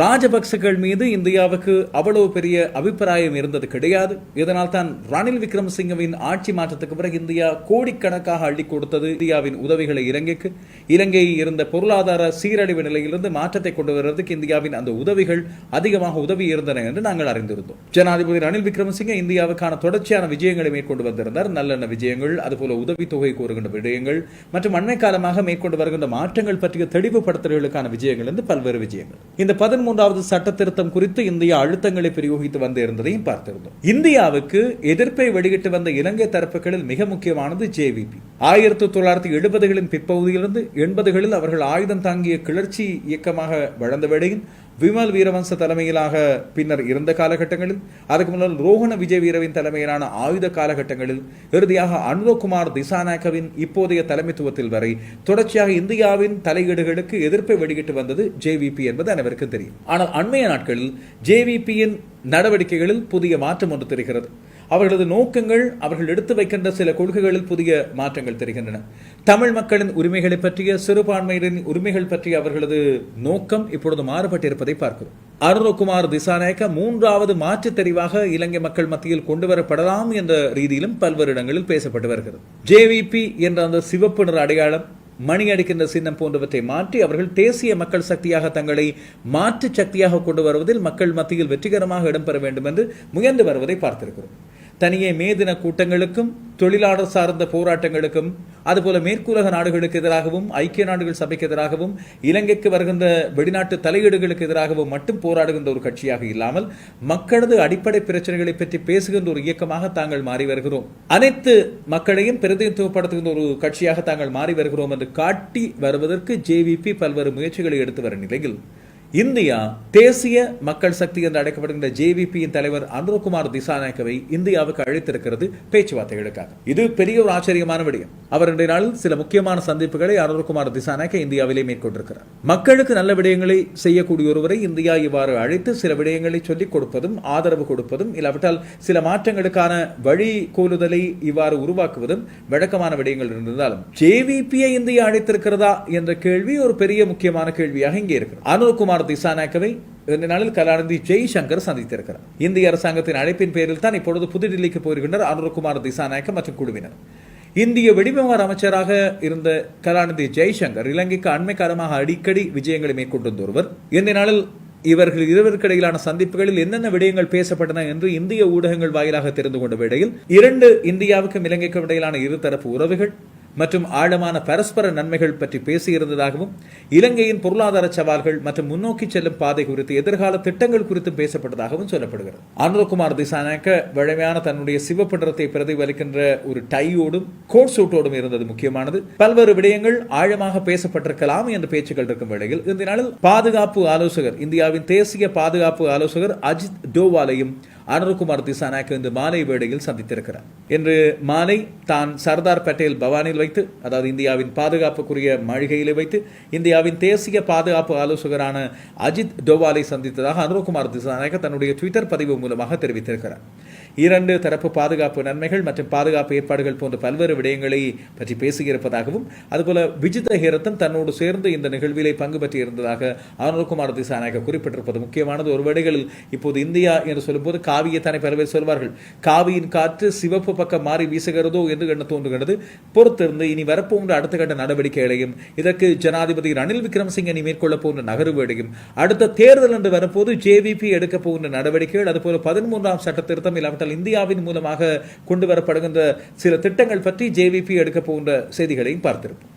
ராஜபக்சகள் மீது இந்தியாவுக்கு அவ்வளவு பெரிய அபிப்பிராயம் இருந்தது கிடையாது. இதனால் தான் ரணில் விக்ரமசிங்கவின் ஆட்சி மாற்றத்துக்கு பிறகு இந்தியா கோடிக்கணக்காக அள்ளி கொடுத்தது இந்தியாவின் உதவிகளை இலங்கைக்கு. இலங்கை இருந்த பொருளாதார சீரழிவு நிலையிலிருந்து மாற்றத்தை கொண்டு வருவதற்கு இந்தியாவின் அந்த உதவிகள் அதிகமாக உதவி இருந்தன என்று நாங்கள் அறிந்திருந்தோம். ஜனாதிபதி ரணில் விக்ரமசிங்க இந்தியாவுக்கான தொடர்ச்சியான விஜயங்களை மேற்கொண்டு வந்திருந்தார். நல்லெண்ண விஜயங்கள் அதுபோல தொகை கோருகின்ற விடயங்கள் மற்றும் அண்மை காலமாக மேற்கொண்டு வருகின்ற மாற்றங்கள் பற்றிய தெளிவுபடுத்தல்களுக்கான விஜயங்கள் என்று பல்வேறு விஜயங்கள். இந்த மூன்றாவது சட்ட திருத்தம் குறித்து இந்தியா அழுத்தங்களை பிரயோகித்து வந்திருந்ததையும் பார்த்திருந்தோம். இந்தியாவுக்கு எதிர்ப்பை வெளியிட்டு வந்த இலங்கை தரப்புகளில் மிக முக்கியமானது ஜேவிபி. ஆயிரத்தி தொள்ளாயிரத்தி எழுபதுகளின் பிற்பகுதியிலிருந்து எண்பதுகளில் அவர்கள் ஆயுதம் தாங்கிய கிளர்ச்சி இயக்கமாக வளர்ந்த வேளையில் விமல் வீரவன்ச தலைமையிலாக பின்னர் இருந்த காலகட்டங்களில் அதுக்கு முன்னால் ரோஹண விஜய் வீரவின் தலைமையிலான ஆயுத காலகட்டங்களில் இறுதியாக அனுரகுமார் திசாநாயக்கவின் இப்போதைய தலைமைத்துவத்தில் வரை தொடர்ச்சியாக இந்தியாவின் தலையீடுகளுக்கு எதிர்ப்பை வெளியிட்டு வந்தது ஜேவிபி என்பது அனைவருக்கும் தெரியும். ஆனால் அண்மைய நாட்களில் ஜேவிபியின் நடவடிக்கைகளில் புதிய மாற்றம் ஒன்று தெரிகிறது. அவர்களது நோக்கங்கள் அவர்கள் எடுத்து வைக்கின்ற சில கொள்கைகளில் புதிய மாற்றங்கள் தெரிகின்றன. தமிழ் மக்களின் உரிமைகளை பற்றிய சிறுபான்மையினரின் உரிமைகள் பற்றிய அவர்களது நோக்கம் இப்பொழுது மாறுபட்டிருப்பதை பார்க்கிறோம். அருண்குமார் திசாநாயக்க மூன்றாவது மாற்றுத் தெரிவாக இலங்கை மக்கள் மத்தியில் கொண்டு வரப்படலாம் என்ற ரீதியிலும் பல்வேறு இடங்களில் பேசப்பட்டு வருகிறது. ஜேவிபி என்ற அந்த சிவப்பு நிற அடையாளம் மணி அடிக்கின்ற சின்னம் போன்றவற்றை மாற்றி அவர்கள் தேசிய மக்கள் சக்தியாக தங்களை மாற்று சக்தியாக கொண்டு வருவதில் மக்கள் மத்தியில் வெற்றிகரமாக இடம்பெற வேண்டும் என்று முயன்று வருவதை பார்த்திருக்கிறோம். தனியே மே தின கூட்டங்களுக்கும் தொழிலாளர் சார்ந்த போராட்டங்களுக்கும் அதுபோல மேற்குலக நாடுகளுக்கு எதிராகவும் ஐக்கிய நாடுகள் சபைக்கு எதிராகவும் இலங்கைக்கு வருகின்ற வெளிநாட்டு தலையீடுகளுக்கு எதிராகவும் மட்டும் போராடுகின்ற ஒரு கட்சியாக இல்லாமல் மக்களது அடிப்படை பிரச்சனைகளை பற்றி பேசுகின்ற ஒரு இயக்கமாக தாங்கள் மாறி வருகிறோம். அனைத்து மக்களையும் பிரதிநிதித்துவப்படுத்துகின்ற ஒரு கட்சியாக தாங்கள் மாறி வருகிறோம் என்று காட்டி வருவதற்கு ஜேவிபி பல்வேறு முயற்சிகளை எடுத்து வரும் நிலையில் இந்தியா தேசிய மக்கள் சக்தி என்று அழைக்கப்படுகின்ற ஜேவிபியின் தலைவர் அனுரகுமார் திசாநாயக்கவை இந்தியாவுக்கு அழைத்திருக்கிறது பேச்சுவார்த்தைகளுக்காக. இது பெரிய ஒரு ஆச்சரியமான விடயம். அவருடைய நாளில் சில முக்கியமான சந்திப்புகளை அனுரகுமார் திசாநாயக்க இந்தியாவிலே மேற்கொண்டிருக்கிறார். மக்களுக்கு நல்ல விடயங்களை செய்யக்கூடிய ஒருவரை இந்தியா இவ்வாறு அழைத்து சில விடயங்களை சொல்லிக் கொடுப்பதும் ஆதரவு கொடுப்பதும் இல்லாவிட்டால் சில மாற்றங்களுக்கான வழி கோலுதலை இவ்வாறு உருவாக்குவதும் வழக்கமான விடயங்கள் இருந்தாலும் ஜேவிபியை இந்தியா அழைத்திருக்கிறதா என்ற கேள்வி ஒரு பெரிய முக்கியமான கேள்வியாக இங்கே இருக்கிறது. அனுரகுமார் திசாநாயக்கவை இரண்டு நாளில் கலாநிதி ஜெய்சங்கர் சந்தித்திருக்கிறார். இந்திய அரசாங்கத்தின் அழைப்பின் பேரில் தான் இப்பொழுது புதுடில்லிக்கு போயிருக்கின்றார் அனுரகுமார் திசாநாயக்க மற்றும் குழுவினர். இந்திய வெளிவிவகார அமைச்சராக இருந்த கலாநிதி ஜெய்சங்கர் இலங்கைக்கு அண்மை காலமாக அடிக்கடி விஜயங்களை மேற்கொண்டிருந்த ஒருவர். இந்த நாளில் இவர்கள் இருவருக்கிடையிலான சந்திப்புகளில் என்னென்ன விடயங்கள் பேசப்பட்டன என்று இந்திய ஊடகங்கள் வாயிலாக தெரிந்து கொண்ட வேளையில் இரண்டு இந்தியாவுக்கும் இலங்கைக்கும் இடையிலான இருதரப்பு உறவுகள் மற்றும் ஆழமான பரஸ்பர நன்மைகள் பற்றி பேசியிருந்ததாகவும் இலங்கையின் பொருளாதார சவால்கள் மற்றும் முன்னோக்கி செல்லும் பாதை குறித்து எதிர்கால திட்டங்கள் குறித்தும் பேசப்பட்டதாகவும் சொல்லப்படுகிறது. அனுரகுமார் திசாநாயக்க வழமையான தன்னுடைய சிவப்பு நிறத்தை பிரதிபலிக்கின்ற ஒரு டையோடும் கோட் சூட்டோடும் இருந்தது முக்கியமானது. பல்வேறு விடயங்கள் ஆழமாக பேசப்பட்டிருக்கலாம் என்ற பேச்சுக்கள் இருக்கும் வேளையில் இந்த நாளில் பாதுகாப்பு ஆலோசகர் இந்தியாவின் தேசிய பாதுகாப்பு ஆலோசகர் அஜித் டோவாலையும் அனுர்குமார் திசாநாயக் இன்று மாலை வேளையில் சந்தித்திருக்கிறார். இன்று மாலை தான் சர்தார் பட்டேல் பவானில் வைத்து அதாவது இந்தியாவின் பாதுகாப்புக்குரிய மாளிகையில் வைத்து இந்தியாவின் தேசிய பாதுகாப்பு ஆலோசகரான அஜித் டோவாலை சந்தித்ததாக அனுர்குமார் திசாநாயக்க தன்னுடைய ட்விட்டர் பதிவு மூலமாக தெரிவித்திருக்கிறார். இரண்டு தரப்பு பாதுகாப்பு நன்மைகள் மற்றும் பாதுகாப்பு ஏற்பாடுகள் போன்ற பல்வேறு விடயங்களை பற்றி பேசியிருப்பதாகவும் அதுபோல விஜித ஹேரத்தன் தன்னோடு சேர்ந்து இந்த நிகழ்விலே பங்கு பற்றியிருந்ததாக அனுர்குமார் திசாநாயக குறிப்பிட்டிருப்பது முக்கியமானது. ஒரு வேளைகளில் இப்போது இந்தியா என்று சொல்லும்போது காவியத்தானே பல பேர் சொல்வார்கள். காவியின் காற்று சிவப்பு பக்கம் மாறி வீசுகிறதோ என்று எண்ண தோன்றுகிறது. பொறுத்திருந்து இனி வரப்போன்ற அடுத்த கட்ட நடவடிக்கைகளையும் இதற்கு ஜனாதிபதி ரணில் விக்ரமசிங்க இனி மேற்கொள்ள போன்ற நகர்வுகளையும் அடுத்த தேர்தல் என்று வரும்போது ஜேவிபி எடுக்க போகின்ற நடவடிக்கைகள் அதுபோல பதிமூன்றாம் சட்ட திருத்தம் இல்லாவிட்டால் இந்தியாவின் மூலமாக கொண்டு வரப்படுகின்ற சில திட்டங்கள் பற்றி ஜேவிபி எடுக்க போகின்ற செய்திகளையும் பார்த்திருப்போம்.